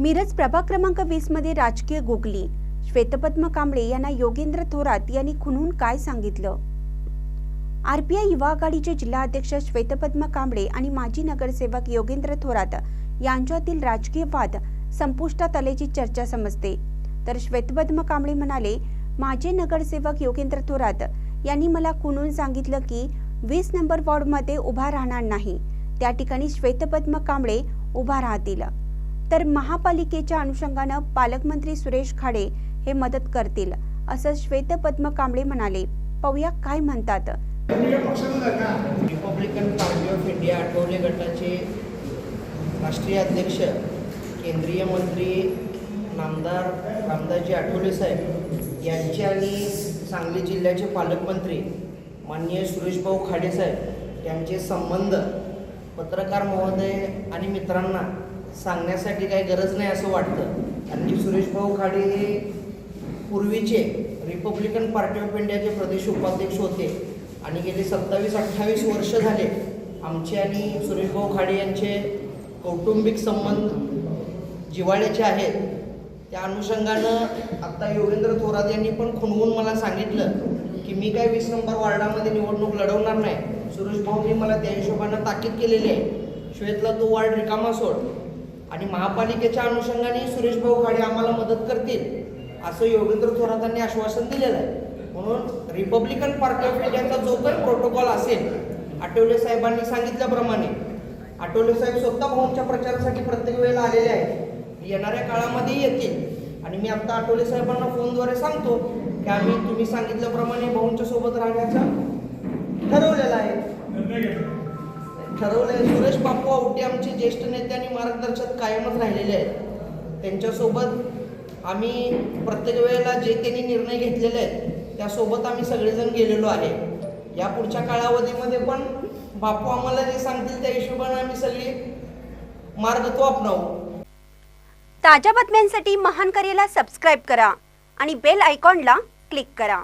मिरज प्रभाग क्रमांक वीसमध्ये राजकीय गोगली. श्वेतपद्म कांबळे यांना योगेंद्र थोरात यांनी खुनून काय सांगितलं? आरपीआय युवा आघाडीचे जिल्हाध्यक्ष श्वेतपद्म कांबळे आणि माजी नगरसेवक योगेंद्र थोरात यांच्यातील राजकीय वाद संपुष्टात आल्याची चर्चा समजते. तर श्वेतपद्म कांबळे म्हणाले माझे नगरसेवक योगेंद्र थोरात यांनी मला खुनून सांगितलं की वीस नंबर वॉर्डमध्ये उभा राहणार नाही. त्या ठिकाणी श्वेतपद्म कांबळे उभा राहतील. तर महापालिकेच्या अनुषंगानं पालकमंत्री सुरेश खाडे हे मदत करतील असं श्वेतपद्म कांबळे म्हणाले. पाहूया काय म्हणतात. Republican party of India Athawale गटाचे राष्ट्रीय अध्यक्ष केंद्रीय मंत्री नामदार रामदासजी आठवले साहेब यांचे आणि सांगली जिल्ह्याचे पालकमंत्री माननीय सुरेशभाऊ खाडे साहेब यांचे संबंध पत्रकार महोदय आणि मित्रांना सांगण्यासाठी काही गरज नाही असं वाटतं. कारण की सुरेशभाऊ खाडे हे पूर्वीचे रिपब्लिकन पार्टी ऑफ इंडियाचे प्रदेश उपाध्यक्ष होते. आणि गेले सत्तावीस अठ्ठावीस वर्ष झाले आमचे आणि सुरेशभाऊ खाडे यांचे कौटुंबिक संबंध जिव्हाळ्याचे आहेत. त्या अनुषंगानं आत्ता योगेंद्र थोरात यांनी पण खुणवून मला सांगितलं की मी काय वीस नंबर वार्डामध्ये निवडणूक लढवणार नाही. सुरेश भाऊंनी मला त्या हिशोबानं ताकीद केलेली आहे. श्वेतला तो वार्ड रिकामा सोड. आणि महापालिकेच्या अनुषंगाने सुरेश भाऊ खाडे आम्हाला मदत करतील असं योगेंद्र थोरातांनी आश्वासन दिलेलं आहे. म्हणून रिपब्लिकन पार्टी ऑफ इंडियाचा जो पण प्रोटोकॉल असेल आठवले साहेबांनी सांगितल्याप्रमाणे आठवले साहेब स्वतः भाऊंच्या प्रचारासाठी प्रत्येक वेळेला आलेले आहेत. येणाऱ्या काळामध्ये येतील. आणि मी आता आठवले साहेबांना फोनद्वारे सांगतो की आम्ही तुम्ही सांगितल्याप्रमाणे भाऊंच्या सोबत राहण्याचा ठरवलेला आहे. ठरवलं आहे सुरेश बापू आवटे आमचे ज्येष्ठ नेते आणि मार्गदर्शक कायमच राहिलेले आहेत. त्यांच्यासोबत आम्ही प्रत्येक वेळेला जे त्यांनी निर्णय घेतलेले आहेत त्यासोबत आम्ही सगळेजण गेलेलो आहे. या पुढच्या कालावधीमध्ये पण बापू आम्हाला जे सांगतील त्या हिशोबाने आम्ही सगळी मार्ग तो अपनावू. ताज्या बातम्यांसाठी महान करेला सबस्क्राईब करा आणि बेल आयकॉनला क्लिक करा.